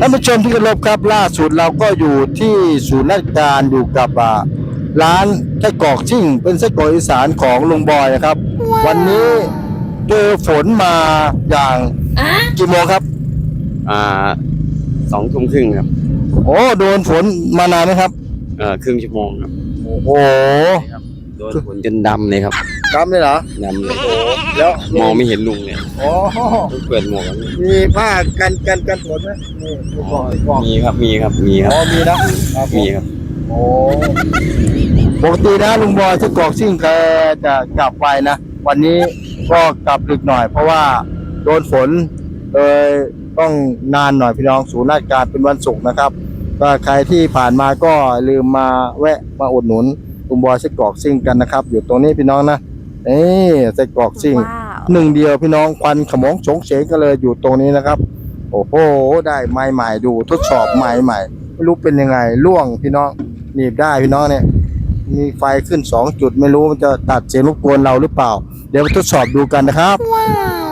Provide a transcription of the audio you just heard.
ท่านผู้ชมที่เคารพครับล่าสุดเราก็อยู่ที่ศูนย์ราชการอยู่กับอ่าร้านไส้กรอกชิ่ง เป็นไส้กรอกอีสานของลุงบอยนะครับ วันนี้เจอฝนมาอย่างกี่โมงครับ อ่าสองทุ่มครึ่งครับ โอ้โดนฝนมานานไหมครับเอ่อครึ่งชั่วโมงครับ โอ้โหโดนฝนจนดำเลยครับกำเลยเหรอดำเลย แล้วมองไม่เห็นลุงเลยโอ้ต้องเปิดหมวกกันมีผ้ากันกันกันฝนไหมนี่มีกรอกกรอกมีครับ มีครับ มีครับอ๋อมีนะมีครับ โอ้ปกตินะลุงบอยไส้กรอกชิ่งแกจะกลับไวนะ วันนี้ก็กลับดึกหน่อย เพราะว่าโดนฝนเลยต้องนานหน่อยพี่น้องศูนย์ราชการเป็นวันศุกร์นะครับก็ใครที่ผ่านมาก็ลืมมาแวะมาอุดหนุนลุงบอยไส้กรอกซิ่งกันนะครับ อยู่ตรงนี้พี่น้องนะ นี่ไส้กรอกซิ่งว้าวหนึ่งเดียวพี่น้องควันขโมงโฉงเฉงก็เลยอยู่ตรงนี้นะครับ โอ้โหได้ไม้ใหม่ดูทดสอบไม้ใหม่ไม่รู้เป็นยังไงล่วงพี่น้องหนีบได้พี่น้องเนี่ย มีไฟขึ้นสองจุดไม่รู้มันจะตัดเสียงรบกวนเราหรือเปล่า เดี๋ยวมาทดสอบดูกันนะครับ ว้าว